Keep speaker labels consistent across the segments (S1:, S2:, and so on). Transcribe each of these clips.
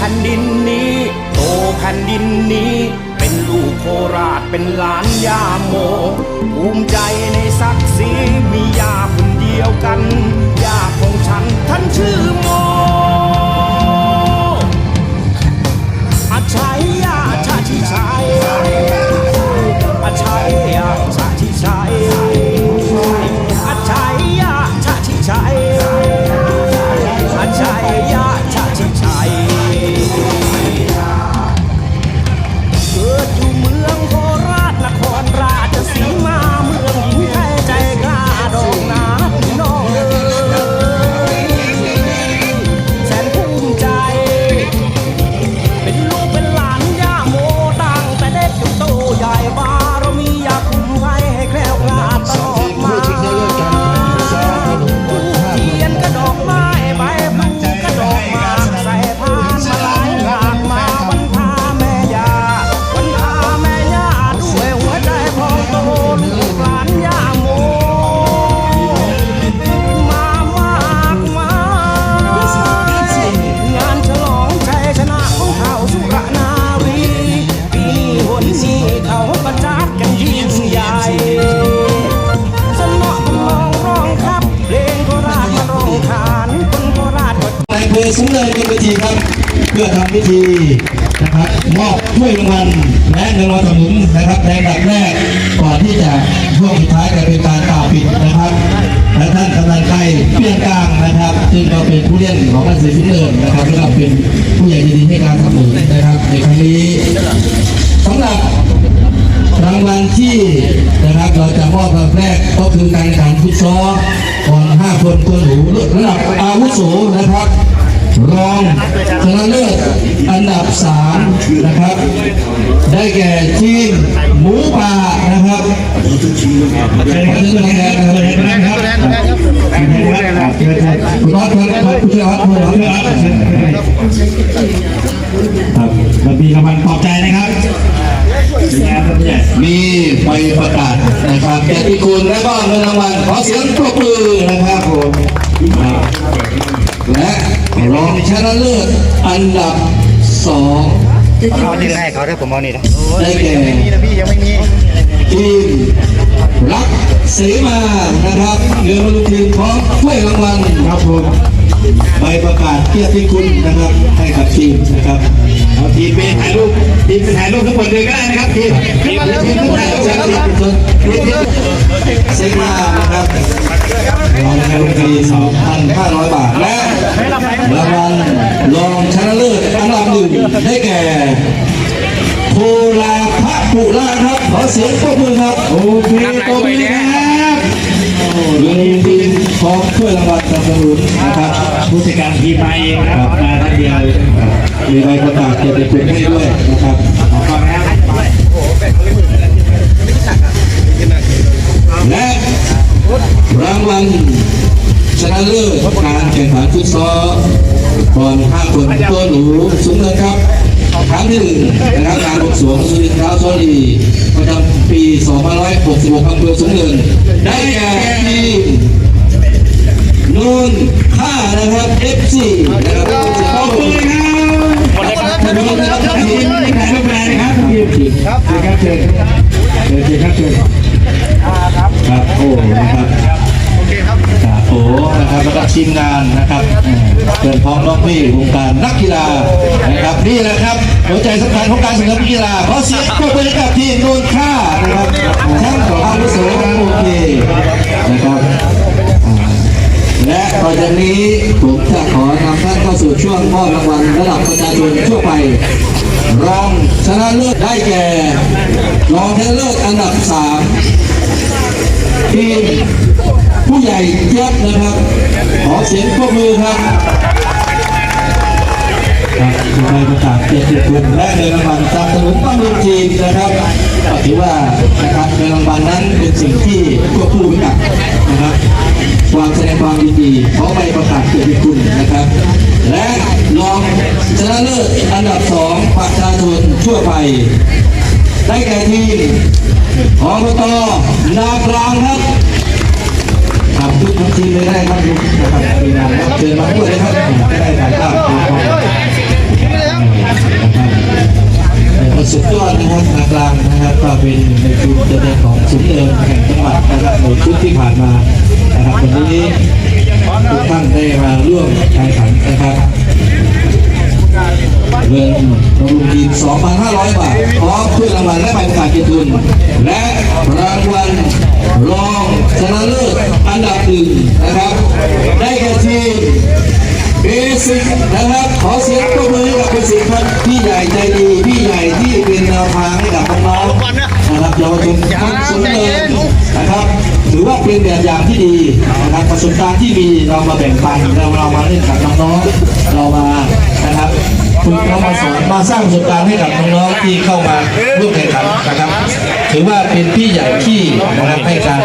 S1: แผ่นดินนี้ โตแผ่นดินนี้ เป็นลูกโคราชเป็นหลานย่าโม ภูมิใจในศักดิ์ศรีมีย่าคนเดียวกันย่าของฉันท่านชื่อโม ยสูงเนินบนเว
S2: ทีครับ เพื่อทำพิธีนะครับมอบถ้วยรางวัลและเงินรางวัลสนุนนะครับในอันดับแรกก่อนที่จะช่วงสุดท้ายจะเป็นการกล่าวปิดนะครับและท่านกำนันไก่เปี้ยงกลางนะครับ ซึ่งก็เป็นผู้เล่นของนักสืบสูงเนินนะครับและเป็นผู้ใหญ่ดีให้การสนับสนุนนะครับในครั้งนี้สำหรับรางวัลที่นะครับเราจะมอบรางแรกก็คือการแข่งขันฟุตซอลก่อนห้าคนตัวหนูระดับอาวุโสนะครับ รองชนะเลิศอันดับสามนะครับ ได้แก่ทีมหมูป่านะครับเชิญครับครับเชิญครับครับเชิญครับคุณรอดเชิญครับคุณรอดคุณรอดเชิญครับครับมันมีรางวัลปลอบใจนะครับมีใบประกาศนะครับแก่ที่คุณและก็เงินรางวัลขอเสียงปรบมือนะครับผม และรองชนะเลิศอันดับสอง
S3: เอานี่ให้เขาได้ผมเอานี่นะ
S2: ได้แก่
S3: พี่ยังไม่มี
S2: ทีมรักเสมานะครับเงินบรรลุทีมพร้อมถ้วยรางวัลครับผมใบประกาศเกียรติคุณนะครับให้กับทีมนะครับเอาทีมไปถ่ายรูปทีมไปถ่ายรูปทั้งหมดเลยก็ได้นะครับทีมทีมทีมทุกท่านทีมทีมทีมเสมานะครับรองเงินบรรลุทีสอง มมา
S4: เองนะครับมาท่านเดียว
S2: มีใบประกาศเกียรติคุณให้ด้วยนะครับ
S4: ขอบคุณนะครับ
S2: และรางวัลชนะเลิศการแข่งขันฟุตซอลบอลห้าคนตัวหนูสูงเนินครับครั้งที่หนึ่งนะครับการบวงสรวงสุรินทร์เท้าโซลีประจำปี2566อำเภอสูงเนินได้แก่ทีมนูน ค่านะครับ FC นะครับขอบคุณครับขอบคุณครับทีม
S4: ไม่ขายไม่เป็นไรนะครับทีมครับเชิญครับเชิญเชิญครับเชิญ
S2: ครับโอ้นะครับครับโอ้นะครับแล้วก็ทีมงานนะครับเพื่อนพ้องน้องพี่วงการนักกีฬานะครับนี่แหละครับหัวใจสำคัญของการแข่งขันกีฬาขอเสียงปรบมือกับทีมนูนค่านะครับแชมป์ของอาวุโสโอเคนะครับ และต่อจากนี้ผมจะขอนำท่านเข้าสู่ช่วงมอบรางวัลระดับประชาชนทั่วไป รองชนะเลิศได้แก่ รองชนะเลิศอันดับสามทีมผู้ใหญ่เจี๊ยบนะครับ ขอเสียงปรบมือครับครับคุณนายประกาศเกียรติคุณและเงินรางวัลสนับสนุนบำรุงทีมนะครับถือว่านะครับเงินรางวัลนั้นเป็นสิ่งที่ควบคู่ไปกับนะครับ ความแสดงความดีนดีขอใบประกาศเกียรติคุณนะครับ และรองชนะเลิศอันดับสองประชาชนทั่วไป ได้แก่ทีมอบตนากรางครับทำทุกทีมเลยได้ครับทุกนะครับมีนานรับเชิญมาด้วยครับได้ถ่ายภาพสุดยอดนะครับกลางนะครับก็เป็นในชุดเดิมของสุดเดิมแห่งจังหวัดนะครับในชุดที่ผ่านมา ครับวันนี้ทุกท่านได้มาร่วมแข่งขันนะครับเงินบำรุงทีม2,500 บาทพร้อมถ้วยรางวัลและใบประกาศเกียรติคุณและรางวัลรองชนะเลิศอันดับหนึ่งนะครับ ได้แก่ทีมเบสิกนะครับ ขอเสียงปรบมือให้กับเบสิกครับพี่ใหญ่ใจดีพี่ใหญ่ที่เป็นแนวทางให้กับน้องๆนะครับเยาวชนทุกคนเลยนะครับ ถือว่าเป็นแบบอย่างที่ดีนะครับประสบการณ์ที่มีเรามาแบ่งปันเราเรามาเล่นกับน้องๆเรามานะครับฝึกเรามาสอนมาสร้างประสบการณ์ให้กับน้องๆที่เข้ามาร่วมแข่งขันนะครับ ถือว่าเป็นพี่ใหญ่ที่นะครับให้การ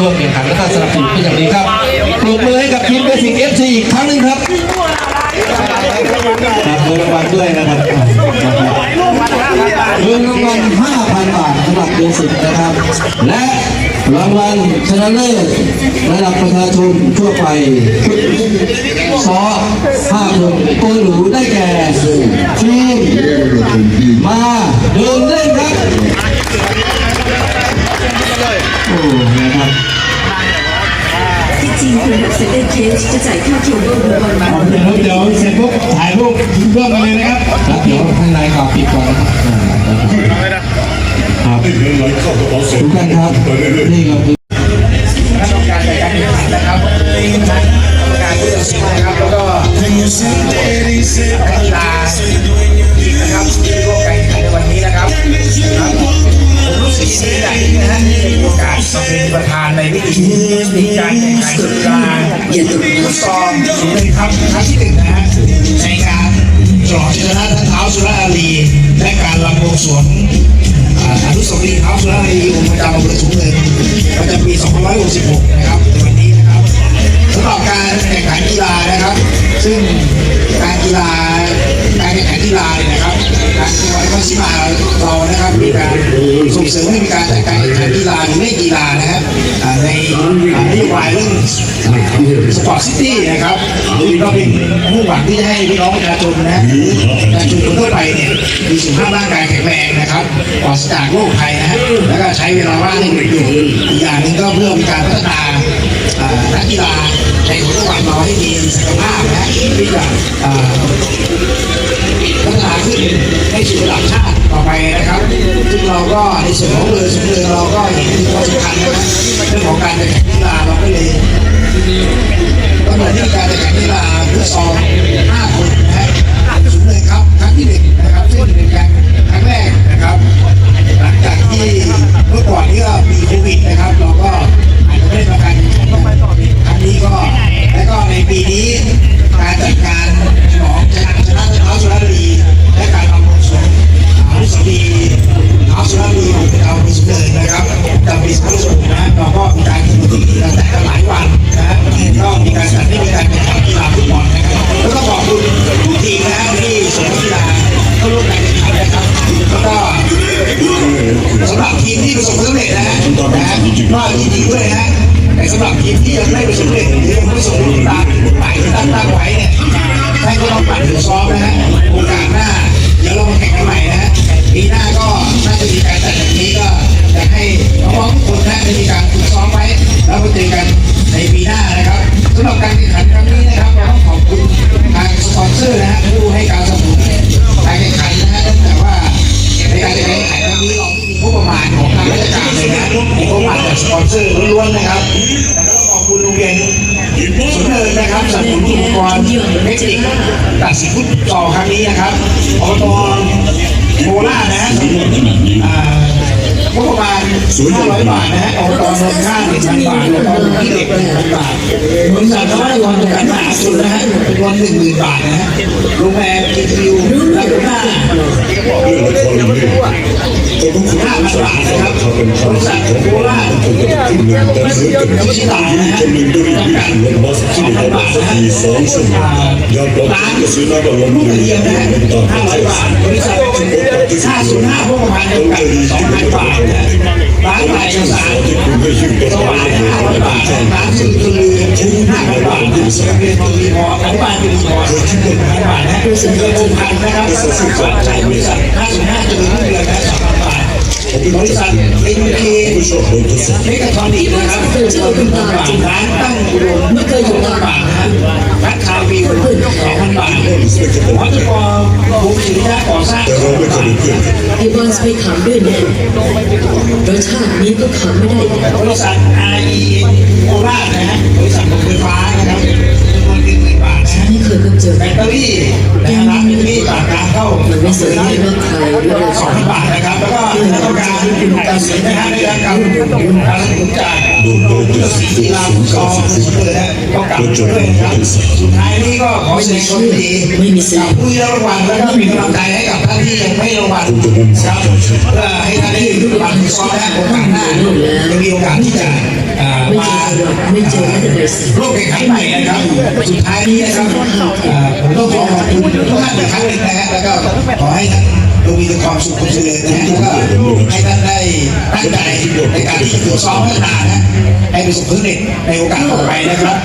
S2: ร่วมแข่งขันและก็สนับสนุนเป็นอย่างดีครับปรบมือให้กับทีมเบสิกเอฟซีอีกครั้งหนึ่งครับครับเงินรางวัลด้วยนะครับเงินรางวัล5,000 บาทสำหรับเบสิกนะครับ และ รางวัลชนะเลิศระดับประชาชนทั่วไปซอห้าคนตัวหรูได้แก่ทีมมาเดินเล่นครับโอ้นะครับ
S5: ที่จริงคุณแบบเซนเตอร์เคสจะจ่ายค่าเที่ยวร่วมวันมา
S4: เดี๋ยวเดี๋ยวเสร็จปุ๊บถ่ายรูปร่วมกันเลยนะครับ
S2: ครับเดี๋ยวข้างในขอปิดก่อนนะครับ อ่าครับทุกท่านครับนี่ก็คือ
S4: คณะกรรมการจัดการแข่งขันนะครับคณะกรรมการผู้ตัดสินนะครับแล้วก็นักกีฬานะครับที่ร่วมการแข่งขันในวันนี้นะครับครับผมรู้สึกดีใจนะฮะที่ได้โอกาสเป็นประธานในพิธีมีการแข่งขันกีฬาฟุตซอลสูงเลยครับครั้งที่หนึ่งนะฮะในการฉลองชนะเท้าสุราอารีและการรำวงสวน สาวรีย์เท้าสุราษฎร์ธานีองค์ประจำอำเภอสูงเลยประจำปี2566นะครับในวันนี้นะครับสำหรับการแข่งขันกีฬานะครับ ซึ่งการกีฬาการแข่งขันกีฬาเนี่ยนะครับการกีฬาพัชิมา ส่งเสริมให้มีการจัดการแข่งขันกีฬาหรือไม่กีฬานะครับในอ่านโยบายเรื่องสปอร์ตซิตี้นะครับหรือก็เป็นมุ่งหวังที่จะให้พี่น้องประชาชนนะหรือประชาชนคนทั่วไปเนี่ยมีสุขภาพร่างกายแข็งแรงนะครับปราศจากโรคภัยนะฮะแล้วก็ใช้เวลาว่างให้เป็นประโยชน์อีกอย่างหนึ่งก็เพื่อมีการพัฒนา นักกีฬาในของจังหวัดเราให้มีศักยภาพนะฮะที่จะอาพัฒนาขึ้นให้สู่ระดับชาติต่อไปนะครับซึ่งเราก็ในส่วนของเรือสุนเรือเราก็เห็นถึงความสำคัญนะครับเรื่องของการแข่งกีฬาเราก็เลยกำหนดที่การแข่งกีฬาฟุตซอล5คนนะฮะสุนเรือครับครั้งที่หนึ่งนะครับซึ่งเป็นการครั้งแรกนะครับ หลังจากที่ สนับสนุนอุปกรณ์เทคนิคตัดสินฟุตซอลครั้งนี้นะครับอบตโคราชนะฮะ งบประมาณ500บาทนะฮะอบตนนท์ค่า1,000บาทอบตที่เด็ก1,000บาทบริษัทนวัตกรรมจำกัดมหาชนนะฮะเป็นวัน10,000บาทนะฮะโรงแรมกินวิวลากูน่าห้าพันบาทนะครับบริษัทโคราชที่ชิตานะฮะจำกัดสองพันบาทนะฮะร้านลูกกระเทียมนะฮะห้าร้อยบาทบริษัทห้าศูนย์ห้าพวกประมาณจำกัดสองพันบาทร้านขายเอกสารสว่างห้าร้อยบาทร้านสื่อตือห้าพันบาทเรียนตุลีพออนุบาลตุลีพอหนึ่งพันบาทนะรู้สึกเงินหกพันนะครับสิบบาทใช้บริษัทห้าสิบห้าจะมีเงินเดือนนะครับ บริษัทเอ็นเคเมกะทอนิกนะครับร้านตั้งอุดมไม่เคยอยู่ตบาทนะฮะร้านคาวิวสองพันบาทวัตถุกรภูมิศิริยะก่อสร้าง
S5: ไอ้บอลไปขำด้วยแน่รสชาตินี้ก็ขำไม่ได้
S4: บริษัท RE โคราชนะฮะบริษัทรถไฟฟ้านะครับ นะฮะ
S5: ไม่เคยพบเจอ
S4: แบตเตอรี่นะครับร้านแบตเตอรี่ปากกาเข้า
S5: มันไม่สนใจว่าใครหรืออะไร
S4: สองพันบาทนะครับแล้วก็ถ้าต้องการการสีนะฮะในการการการสนุนจากสีกีฬาฟุตซอลเลยนะก็กลับด้วยนะครับสุดท้ายนี้ก็ขอแสดงความยินดีกับผู้ที่ได้รางวัลแล้วก็เป็นกำลังใจให้กับท่านที่ยังไม่รางวัลครับเพื่อให้ท่านได้รางวัลฟุตซอลและโอกาสหน้ายังมีโอกาสที่จะอ่า
S5: ไม่
S4: มา
S5: เจอหรอกไม่เจอไม่แต่ใบสี
S4: ร่วมแข่งขันใหม่นะครับสุดท้ายนี้นะครับเอ่อผมต้องขอขอบคุณทุกท่านอีกครั้งหนึงนะฮะแล้วก็ขอให้ท่านดูมีแต่ความสุขความเจริญนะฮะแล้วก็ให้ท่านได้ตั้งใจในการที่จะฝึกซ้อมพัฒนานะให้ประสบผลสำเร็จในโอกาสต่อไปนะครับ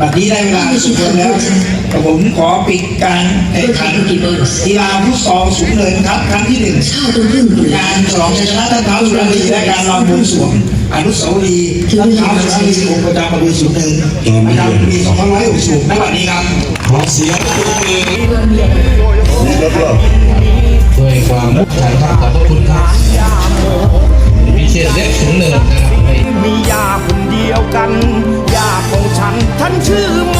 S4: บัดนี้ได้เวลาสุดแล้วผมขอปิดการแข่งขันกีฬาฟุตซอลสูงเนินครับ ครั้งที่หนึ่ง
S5: ชาติต้องพึ่ง
S4: การฉลองชัยชนะท่านเท้าสุรนีและการรำบวงสรวงอนุสาวรีย์ท่านเท้าสุรนีองค์ประจำประตูสูงเนินประจำปี2560ณวันนี้ครับ
S2: ขอเสียงปรบมือด้วยความมุ่งใจครับขอบคุณครับมีเศษเล็กถึงหนึ่งนะครับ
S1: มียาคนเดียวกันยาของฉันท่านชื่อโม